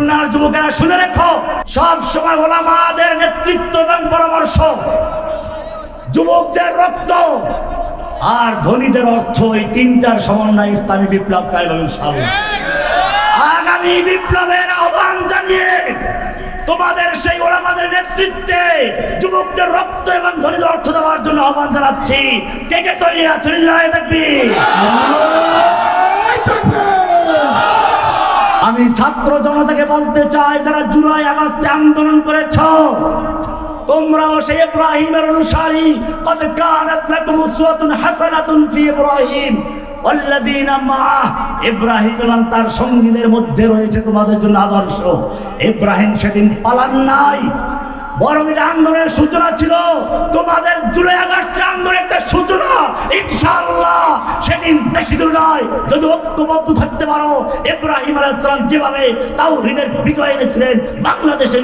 খুলনার যুবকেরা শুনে রেখো, সব সময় ওলামাদের নেতৃত্ব এবং পরামর্শ। যুবকদের রক্ত আর ধনীদের অর্থ এই তিনটার সমন্বয় ইসলামী বিপ্লব কায়ম ইনশাআল্লাহ। আগামী বিপ্লবের আহ্বান জানিয়ে তোমাদের সেই ওলামাদের নেতৃত্বে যুবকদের রক্ত এবং ধনীদের অর্থ দেওয়ার জন্য আহ্বান জানাচ্ছি। কে কে তৈরি আছেন ছাত্র জনতাকে বলতে চাই যারা জুলাই, আগস্টে আন্দোলন করেছ, তোমরাও সেই ইব্রাহিমের অনুসারী কানাত লাকুম উসওয়াতুন হাসানাতুন ফি ইব্রাহিম ইব্রাহিম এবং তার সঙ্গীদের মধ্যে রয়েছে তোমাদের জন্য আদর্শ। ইব্রাহিম সেদিন পালান নাই, বরং এটা আন্দোলনের সূচনা ছিল। তোমাদের জুলাই আগস্টের আন্দোলনের একটা সূচনা সেদিন বাংলাদেশে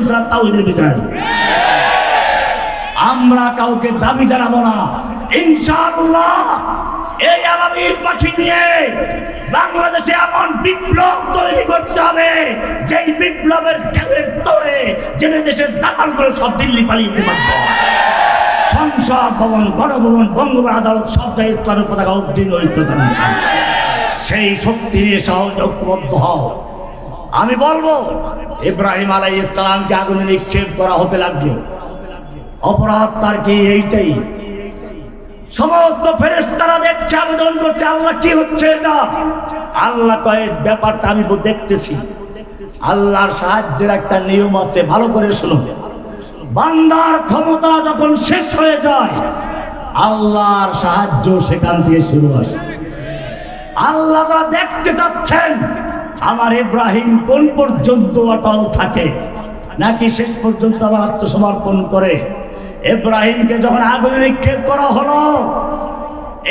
আমরা কাউকে দাবি জানাব না। এই আগামী পাখি নিয়ে বাংলাদেশে এমন বিপ্লব তৈরি করতে হবে, যেই বিপ্লবের ঢেউয়ের তোড়ে জেনে দেশের দালালগুলো সব দিল্লি পালিয়ে পারবে। সংসদ ভবন, গণভবন, বঙ্গবন্ধু আদালত সব জায়গায় ইসলামের পতাকা উদ্দিন সেই শক্তি নিয়ে সহজ হও। আমি বলব, ইব্রাহিম আলাই ইসলামকে আগুনে নিক্ষেপ করা হতে লাগল। অপরাধ তার কি এইটাই? সমস্ত ফেরেশতারা দেখছে, আবেদন করছে, আল্লাহ কি হচ্ছে এটা? আল্লাহ কয়ে, ব্যাপারটা আমি দেখতেছি। আল্লাহর সাহায্যের একটা নিয়ম আছে, ভালো করে শুনো বান্দার ক্ষমতা যখন শেষ হয়ে যায়, আল্লাহর সাহায্য সেখান থেকে শুরু আসে আল্লাহ তারা দেখতে চাচ্ছেন, আমার ইব্রাহিম কোন পর্যন্ত অটল থাকে? নাকি শেষ পর্যন্ত আমার আত্মসমর্পণ করে? ইব্রাহিমকে যখন আগুনে নিক্ষেপ করা হলো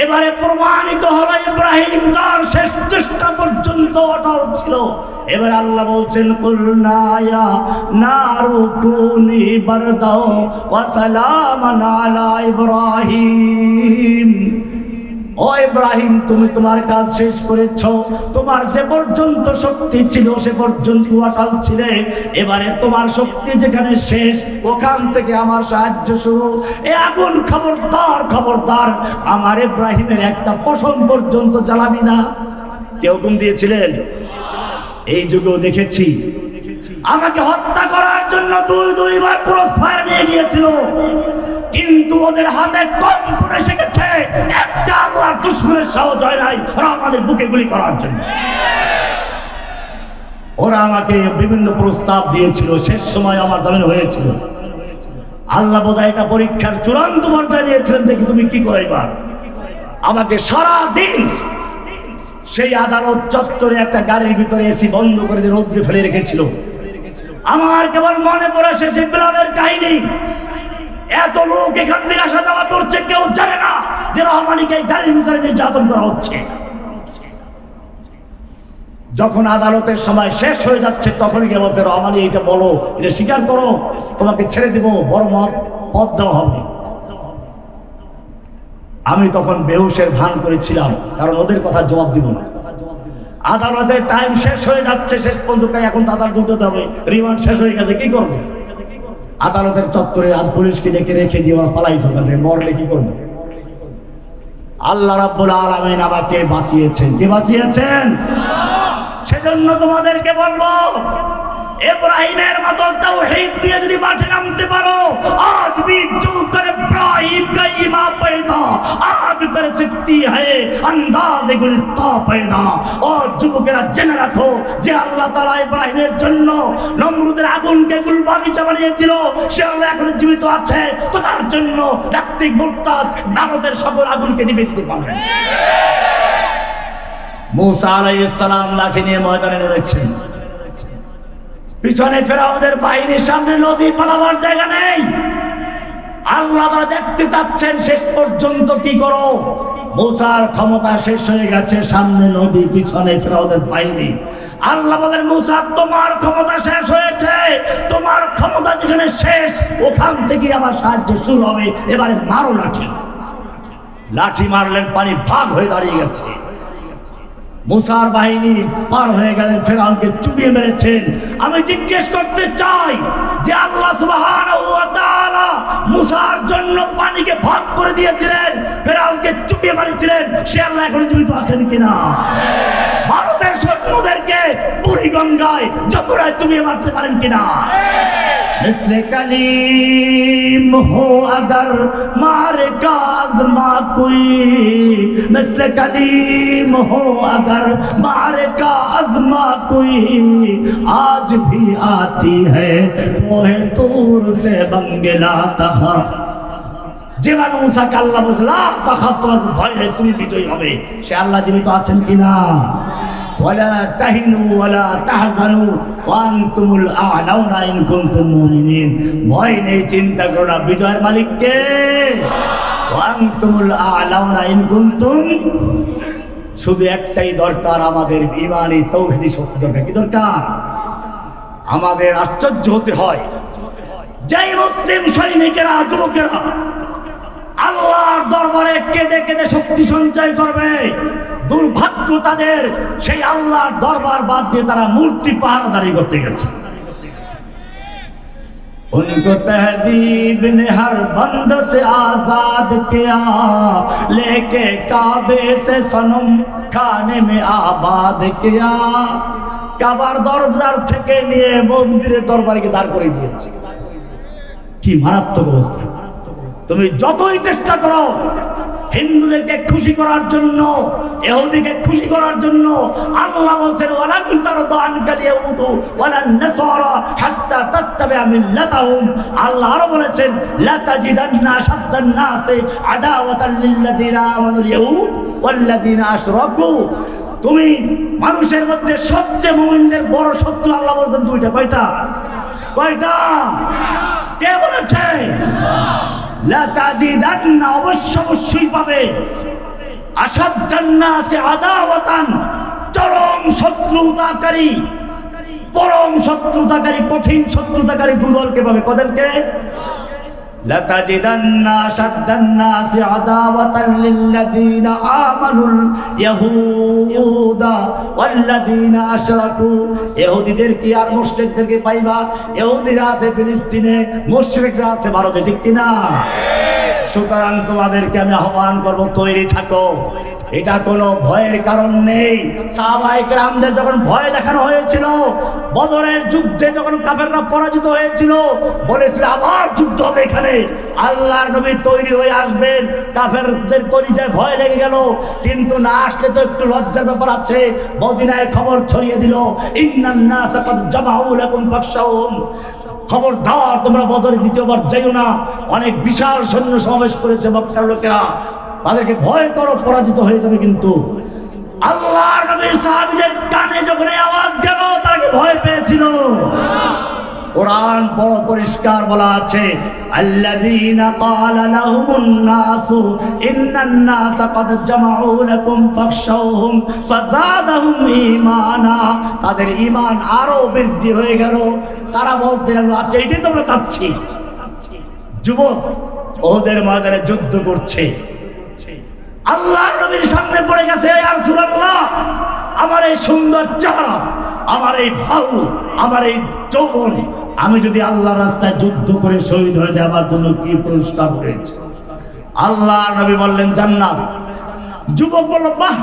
এবারে প্রমাণিত হলো ইব্রাহিম তার শেষ চেষ্টা পর্যন্ত অটল ছিল। এবার আল্লাহ বলছেন কুলনায়া নারু ইব্রাহিম। ও ইব্রাহিম, তুমি তোমার কাজ শেষ করেছ। তোমার যে পর্যন্ত শক্তি ছিল, সে পর্যন্ত অটাল ছিলে। এবারে তোমার শক্তি যেখানে শেষ, ওখান থেকে আমার সাহায্য শুরু। এ আগুন খবরদার খবরদার, আমার ইব্রাহিমের একটা পশম পর্যন্ত জ্বালাবি না। কে হুকুম দিয়েছিলেন? এই যুগেও দেখেছি। আমাকে হত্যা করার জন্য দুই, দুইবার ক্রস ফায়ার নিয়ে গিয়েছিল। কিন্তু ওদের হাতে কম পড়ে শিখেছে। একটা আল্লাহর দুশ্মনের সাহস হয় নাই ওরা আমাদের বুকে গুলি করার জন্য। ওরা আমাকে বিভিন্ন প্রস্তাব দিয়েছিল, শেষ সময় আমার জামিন হয়েছিল। আল্লাহ বোধহয় এটা পরীক্ষার চূড়ান্ত পর্যায়ে দিয়েছিলেন, দেখি তুমি কি করাইবা আমাকে সারা দিন সেই আদালত চত্বরে একটা গাড়ির ভিতরে এসি বন্ধ করে দিয়ে রৌদ্রে ফেলে রেখেছিল। আমার কেবল মনে পড়ে শেষে বিলালের কাহিনী। এত লোক এখান থেকে আসা যাওয়া করছে, কেউ জানে না যে রহমানিকে গাড়ির ভিতরে নির্যাতন করা হচ্ছে। যখন আদালতের সময় শেষ হয়ে যাচ্ছে, তখনই কে বলছে, রহমানি, এইটা বলো, এটা স্বীকার করো, তোমাকে ছেড়ে দিব, বড় মত পদ দেওয়া হবে। আমি তখন বেহুশের ভান করেছিলাম, কারণ ওদের কথা জবাব দিব না। আদালতের টাইম শেষ হয়ে যাচ্ছে, শেষ পর্যন্ত এখন তাদের দুটো হবে রিমান্ড শেষ হয়ে গেছে, কি করবে? আদালতের চত্বরে আর পুলিশকে ডেকে রেখে দিয়ে ওরা পালাই সকালে মরলে কি করবে? আল্লাহ রাব্বুল আলামিন আমাকে বাঁচিয়েছেন। কে বাঁচিয়েছেন? সেজন্য তোমাদেরকে বলব এব্রাহিমের মতো তাও দিয়ে যদি মাঠে নামতে পারো, আজ বি চৌকার इब्राहिम का ईमान पैदा आज कर सकती है अंदाज गुलिस्ता पैदा ও যুবকেরা জেনে রাখো যে আল্লাহ তাআলা ইব্রাহিমের জন্য নমরুদের আগুনকে গুলবাগিচা বানিয়েছিল সে আল্লাহ এখন জীবিত আছে তোমার জন্য নাস্তিক মুরতাদ ভারতের সকল আগুনকে নিভে দিতে পারবে মুসা আলাইহিস সালাম লাঠি নিয়ে ময়দানে নেমেছেন পিছনে ফেরাউদের বাহিনীর সামনে নদী পালাবার জায়গা নেই আল্লাহ দেখতে চাচ্ছেন, শেষ পর্যন্ত কি করো? মুসার ক্ষমতা শেষ হয়ে গেছে, সামনে নদী পিছনে ফেরাউদের বাহিনী। আল্লাহ বলেন, মুসা, তোমার ক্ষমতা শেষ হয়েছে। তোমার ক্ষমতা যেখানে শেষ, ওখান থেকে আমার সাহায্য শুরু হবে। এবারে মারো লাঠি। লাঠি মারলেন, পানি ভাগ হয়ে দাঁড়িয়ে গেছে। মুসার বাহিনী পার হয়ে গেলেন, ফেরাউনকে চুপিয়ে মেরেছেন। আমি জিজ্ঞেস করতে চাই যে আল্লাহ তাআলা মুসার জন্য পানিকে ভাগ করে দিয়েছিলেন, ফেরাউনকে চুপিয়ে মারিছিলেন, সে আল্লাহ এখন জীবিত আছেন কিনা? শত্রুদেরকে বুড়িগঙ্গায় যতটা চুমিয়ে মারতে পারেন কিনা? আজ ভি আতি হোহর সে বঙ্গলা তখন যে মানুষকে বসলা তখন তোমার ভয় তুমি বিজয়ী হবে। সে আল্লাহ যিনি আছেন কিনা? তাহিনু ভয় নেই, চিন্তা না শুধু একটাই দরকার, আমাদের ইমানি তৌহিদি শক্তি দরকার। কি দরকার? আমাদের আশ্চর্য হতে হয়। যেই মুসলিম সৈনিকেরা, যুবকেরা, আল্লাহর দরবারে কেঁদে কেঁদে শক্তি সঞ্চয় করবে দুর্ভাগ্য তাদের সেই আল্লাহর দরবার বাদ দিয়ে তারা মূর্তি পাহারাদারি করতে গেছে उनको तहजीब ने हर बंद से आजाद किया लेके काबे से सनम खाने में आबाद किया কাবার দরবার থেকে নিয়ে মন্দিরের দরবারে দাঁড় করে দিয়েছে কি মারাত্মক অবস্থা তুমি যতই চেষ্টা করো হিন্দুদেরকে খুশি করার জন্য, এহুদিকে খুশি করার জন্য আল্লাহ বলছেন, ওয়ালান তারদা আনকাল ইয়াহুদু ওয়ালান নাসারা হাত্তা তাত্তাবিআ মিল্লাতাহুম। আল্লাহ আরও বলেছেন লা তাজিদান্না শাদ্দান নাসে আদাওয়াতাল লিল্লাযিনা আমানুল ইয়াহুদ ওয়াল্লাযিনা আশরাকু। তুমি মানুষের মধ্যে সবচেয়ে মুমিনদের বড় শত্রু, আল্লাহ বলছেন, দুইটা, কয়টা? কয়টা? কে বলেছে? অবশ্য অবশ্যই পাবে। আসাদ্দান্নাসে আদাওয়াতান চরম শত্রুতাকারী পরম শত্রুতাকারী কঠিন শত্রুতাকারী দুদলকে পাবে। কদেরকে لتجدن أشد الناس عداوة للذين آمنوا اليهود والذين أشركوا ইহুদিদের কি আর মুশরিকদেরকে পাইবা ইহুদিরা আছে ফিলিস্তিনে মুশরিকরা আছে ভারতে ঠিক কিনা সুতরাং তোমাদেরকে আমি আহ্বান করব, তৈরি থাকো। এটা কোনো ভয়ের কারণ নেই। সাহাবাহিক রামদের যখন ভয় দেখানো হয়েছিল, বদরের যুদ্ধে যখন কাফেররা পরাজিত হয়েছিল, বলেছিল, আবার যুদ্ধ হবে এখানে। আল্লাহর নবী তৈরি হয়ে আসবেন। কাফেরদের পরিচয় ভয় লেগে গেল। কিন্তু না আসলে তো একটু লজ্জার ব্যাপার আছে। মদিনায় খবর ছড়িয়ে দিল, ইন্নান নাস কদ জামাউ লাকুম ফাখশাউহুম। খবরদার, তোমরা বদলে দ্বিতীয়বার যাইও না। অনেক বিশাল সৈন্য সমাবেশ করেছে মক্কার লোকেরা। তাদেরকে ভয় করো, পরাজিত হয়ে যাবে কিন্তু। আল্লাহ নবীর সাহাবীদের কানে যখন আওয়াজ গেল তাকে ভয় পেয়েছিল? কোরআন বড় পরিষ্কার বলা আছে, আল্লাযীনা ক্বালা লাহুমুন নাসু ইন্নান নাসা ক্বাদ জামাউ লাকুম ফাখশাউহুম ফাযাদাহুম ঈমানা। তাদের ঈমান আরও বৃদ্ধি হয়ে গেল। তারা বলতে লাগল আচ্ছা এটাই তো আমরা চাচ্ছি। যুবক, ওদের ময়দানে যুদ্ধ করছে। আল্লাহ নবীর সামনে পড়ে গেছে আর সুরাল্লাহ আমার এই সুন্দর চেহারা, আমার এই বাহু, আমার এই যৌবন আমি যদি আল্লাহ রাস্তায় যুদ্ধ করে শহীদ হয়ে যাই, আমার জন্য কি পুরস্কার রয়েছে আল্লাহ নবী বললেন, জান্নাত। যুবক বলল, বাহ,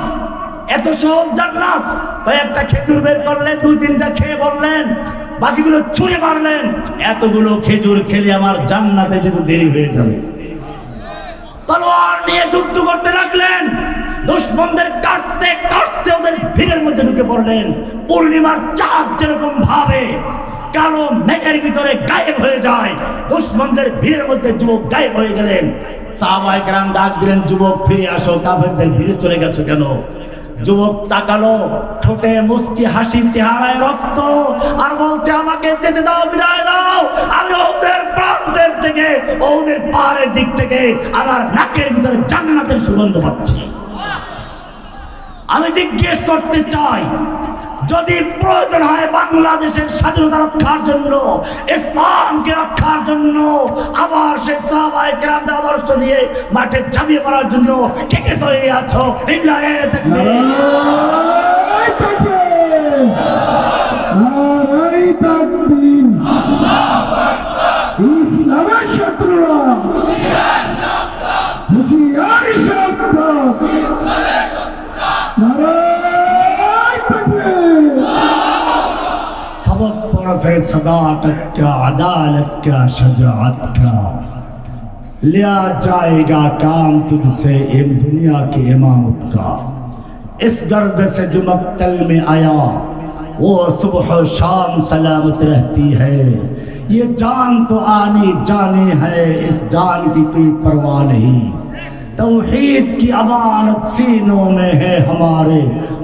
এত সহজ জান্নাত। তাই একটা খেজুর বের করলেন, দুই তিনটা খেয়ে বললেন, বাকিগুলো ছুঁড়ে মারলেন। এতগুলো খেজুর খেলে আমার জান্নাতে যেতে দেরি হয়ে যাবে। তলোয়ার নিয়ে যুদ্ধ করতে লাগলেন। দুশ্মনদের কাটতে কাটতে ওদের ভিড়ের মধ্যে ঢুকে পড়লেন। পূর্ণিমার চাঁদ যেরকম ভাবে কালো মেঘের ভিতরে গায়েব হয়ে যায়। দুশ্মনদের ভিড়ের মধ্যে যুবক গায়েব হয়ে গেলেন। সাহাবাই গ্রাম ডাক দিলেন, যুবক, ফিরে আসো, কাফেরদের ভিড়ে চলে গেছো কেন? যুবক তাকালো, ঠোঁটে মুস্কি হাসি, চেহারায় রক্ত, আর বলছে, আমাকে যেতে দাও, বিদায় দাও। আমি ওদের প্রান্তের থেকে, ওদের পাহাড়ের দিক থেকে আমার নাকের ভিতরে জান্নাতের সুগন্ধ পাচ্ছি। আমি জিজ্ঞেস করতে চাই, যদি প্রয়োজন হয় বাংলাদেশের স্বাধীনতা রক্ষার জন্য, ইসলামকে রক্ষার জন্য, আবার সে কেরামদের আদর্শ নিয়ে মাঠে ঝাঁপিয়ে পড়ার জন্য কে তৈরি আছো? ইসলামের শত্রুরা। सदाकत का अदालत का शजात का लिया जाएगा काम तुझसे इन दुनिया की इमामत का। इस गर्ज से जो मक्तल में आया, वो सुबह शाम सलामत रहती है। ये जान तो आनी जाने है, इस जान की कोई परवाह नहीं। तौहीद की अमानत सीनों में है हमारे।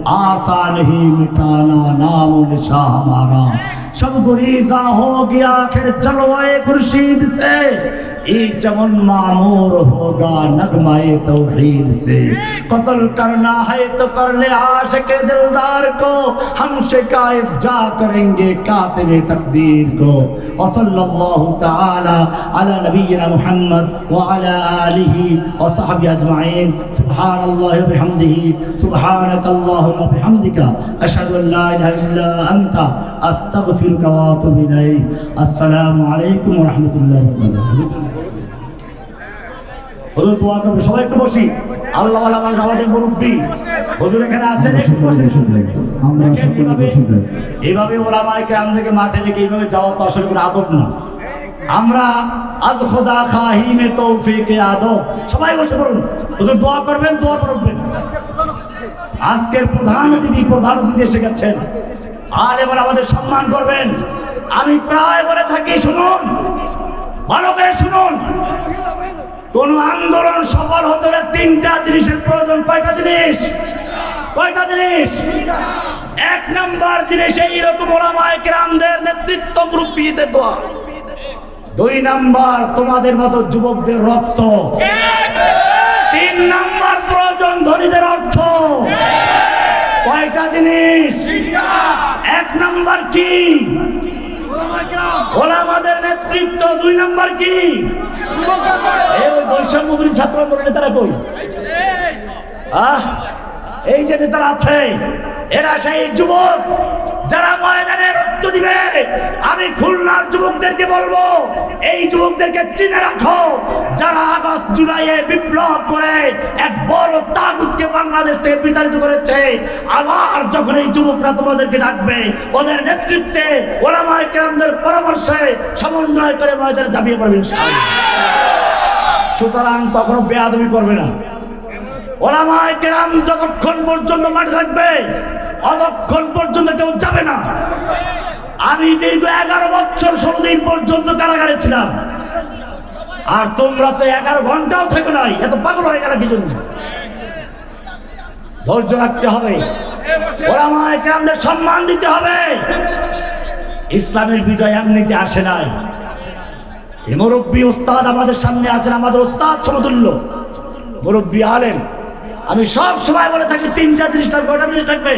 आसा नहीं मिटाना, नाम निशा हमारा। सब गुरीजा हो गया फिर जलवाए खुर्शीद से ये चमन मामूर होगा नगमाए तौहीद से कत्ल करना है तो कर ले आशिक दिलदार को हम शिकायत जा करेंगे कातिल तकदीर को वसल्लल्लाहु ताला अला नबीना मुहम्मद व अला आलिहि व सहबी अजमाइन सुभान अल्लाह व बिहम्दिहि सुभानक अल्लाहुम्मा बिहम्दिका अशहदु अन ला इलाहा इल्ला अंता अस्तगफिरुका व अतूबु इलैक अस्सलामु अलैकुम व रहमतुल्लाहि व बाराकातुहू হুজুর দোয়া করবে সবাই একটু বসি। আল্লাহ আল্লাহ মানুষ আমাদের মুরব্বী। হুজুর এখানে আছেন, একটু বসে এইভাবে। এইভাবে ওলামায় কেরাম থেকে মাঠে থেকে এইভাবে যাওয়া তো আসলে কোনো আদব না। আমরা আজ খোদা খাহি মে তৌফিকে আদব। সবাই বসে পড়ুন। হুজুর দোয়া করবেন দোয়া করবেন। আজকের প্রধান অতিথি প্রধান অতিথি এসে গেছেন। আর এবার আমাদের সম্মান করবেন। আমি প্রায় বলে থাকি, শুনুন। ভালো করে শুনুন। কোন আন্দোলন সফল হতে হলে তিনটা জিনিসের প্রয়োজন। কয়টা জিনিস? কয়টা জিনিস? এক নম্বর জিনিস এইরকম ওলামায় গ্রামদের নেতৃত্ব মুরব্বীদের দোয়া দুই নাম্বার, তোমাদের মতো যুবকদের রক্ত। তিন নাম্বার প্রয়োজন ধনীদের অর্থ। কয়টা জিনিস? এক নাম্বার কি? ওলামাদের নেতৃত্ব দুই নাম্বার কি? ওই বৈষম্যগুলি ছাত্র আন্দোলনের নেতারা কই? আহ এই যে নেতারা আছে এরা সেই যুবক যারা ময়দানে রক্ত দিবে, আমি খুলনার যুবকদেরকে বলব, এই যুবকদেরকে চিনে রাখো, যারা আগস্ট, জুলাইয়ে বিপ্লব করে এক বড় তাগুতকে বাংলাদেশ থেকে বিতাড়িত করেছে, আবার যখন এই যুবকরা তোমাদেরকে ডাকবে, ওদের নেতৃত্বে ওলামায় কেরামদের পরামর্শে সমন্বয় করে ময়দানে ঝাঁপিয়ে পড়বে। সুতরাং কখনো বেয়াদবি করবে না ওলামায় কেরাম যতক্ষণ পর্যন্ত মাঠে থাকবে অতক্ষণ পর্যন্ত কেউ যাবে না। আমি দীর্ঘ এগারো বছর দিন পর্যন্ত কারাগারে ছিলাম। আর তোমরা তো এগারো ঘন্টাও থেকে নাই। এত পাগল হয়ে গেল কি ধৈর্য রাখতে হবে। ওলামায় কেরামদের সম্মান দিতে হবে? ইসলামের বিজয় এমনিতে আসে নাই। মুরব্বী ওস্তাদ আমাদের সামনে আছেন, আমাদের ওস্তাদ সমতুল্য। মুরব্বী আলেন আমি সব সময় বলে থাকি তিনটা জিনিস থাকবে কয়টা জিনিস থাকবে।